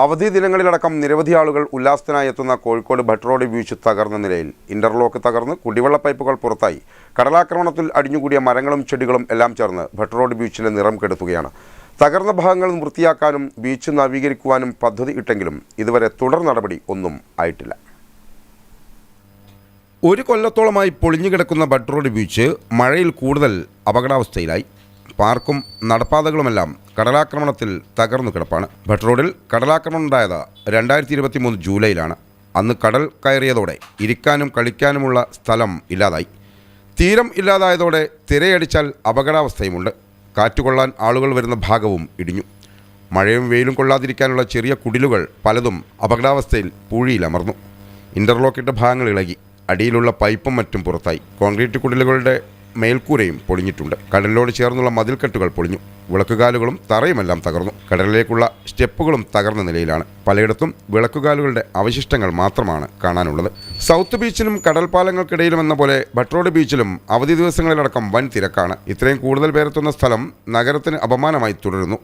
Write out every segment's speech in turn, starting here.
അവധി ദിനങ്ങളിലടക്കം നിരവധി ആളുകൾ ഉല്ലാസത്തിനായി എത്തുന്ന കോഴിക്കോട് ഭട്ട് റോഡ് ബീച്ച് തകർന്ന നിലയിൽ ഇന്റർലോക്ക് തകർന്ന് കുടിവെള്ള പൈപ്പുകൾ പുറത്തായി. കടലാക്രമണത്തിൽ അടിഞ്ഞുകൂടിയ മരങ്ങളും ചെടികളും എല്ലാം ചേർന്ന് ഭട്ട് റോഡ് ബീച്ചിലെ നിറം കെടുത്തുകയാണ്. തകർന്ന ഭാഗങ്ങൾ വൃത്തിയാക്കാനും ബീച്ച് നവീകരിക്കുവാനും പദ്ധതി ഇട്ടെങ്കിലും ഇതുവരെ തുടർ നടപടി ഒന്നും ആയിട്ടില്ല. ഒരു കൊല്ലത്തോളമായി പൊളിഞ്ഞുകിടക്കുന്ന ബട്ട് റോഡ് ബീച്ച് മഴയിൽ കൂടുതൽ അപകടാവസ്ഥയിലായി. പാർക്കും നടപ്പാതകളുമെല്ലാം കടലാക്രമണത്തിൽ തകർന്നു കിടപ്പാണ്. ഭട്ട് റോഡിൽ കടലാക്രമണം ഉണ്ടായത് രണ്ടായിരത്തി ഇരുപത്തി മൂന്ന് ജൂലൈയിലാണ്. അന്ന് കടൽ കയറിയതോടെ ഇരിക്കാനും കളിക്കാനുമുള്ള സ്ഥലം ഇല്ലാതായി. തീരം ഇല്ലാതായതോടെ തിരയടിച്ചാൽ അപകടാവസ്ഥയുമുണ്ട്. കാറ്റുകൊള്ളാൻ ആളുകൾ വരുന്ന ഭാഗവും ഇടിഞ്ഞു. മഴയും വെയിലും കൊള്ളാതിരിക്കാനുള്ള ചെറിയ കുടിലുകൾ പലതും അപകടാവസ്ഥയിൽ പൂഴിയിലമർന്നു. ഇന്റർലോക്കിട്ട ഭാഗങ്ങൾ ഇളകി. അടിയിലുള്ള പൈപ്പും മറ്റും പുറത്തായി. കോൺക്രീറ്റ് കുടിലുകളുടെ മേൽക്കൂരയും പൊളിഞ്ഞിട്ടുണ്ട്. കടലിനോട് ചേർന്നുള്ള മതിൽക്കെട്ടുകൾ പൊളിഞ്ഞു. വിളക്കുകാലുകളും തറയുമെല്ലാം തകർന്നു. കടലിലേക്കുള്ള സ്റ്റെപ്പുകളും തകർന്ന നിലയിലാണ്. പലയിടത്തും വിളക്കുകാലുകളുടെ അവശിഷ്ടങ്ങൾ മാത്രമാണ് കാണാനുള്ളത്. സൗത്ത് ബീച്ചിലും കടൽപ്പാലങ്ങൾക്കിടയിലും എന്ന പോലെ ബട്രോഡ് ബീച്ചിലും അവധി ദിവസങ്ങളിലടക്കം വൻ തിരക്കാണ്. ഇത്രയും കൂടുതൽ പേരെത്തുന്ന സ്ഥലം നഗരത്തിന് അപമാനമായി തുടരുന്നു.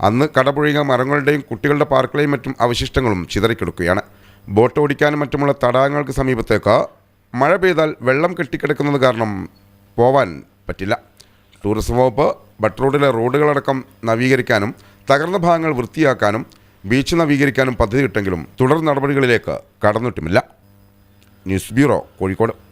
അന്ന് കടപുഴിക മരങ്ങളുടെയും കുട്ടികളുടെ പാർക്കുകളെയും മറ്റും അവശിഷ്ടങ്ങളും ചിതറിക്കിടക്കുകയാണ്. ബോട്ട് ഓടിക്കാനും മറ്റുമുള്ള തടാകങ്ങൾക്ക് സമീപത്തേക്ക് മഴ പെയ്താൽ വെള്ളം കെട്ടിക്കിടക്കുന്നത് കാരണം പോവാൻ പറ്റില്ല. ടൂറിസം വകുപ്പ് ബട്ട് റോഡിലെ റോഡുകളടക്കം നവീകരിക്കാനും തകർന്ന ഭാഗങ്ങൾ വൃത്തിയാക്കാനും ബീച്ച് നവീകരിക്കാനും പദ്ധതിയിട്ടെങ്കിലും തുടർ നടപടികളിലേക്ക് കടന്നിട്ടുമില്ല. News bureau Kozhikode.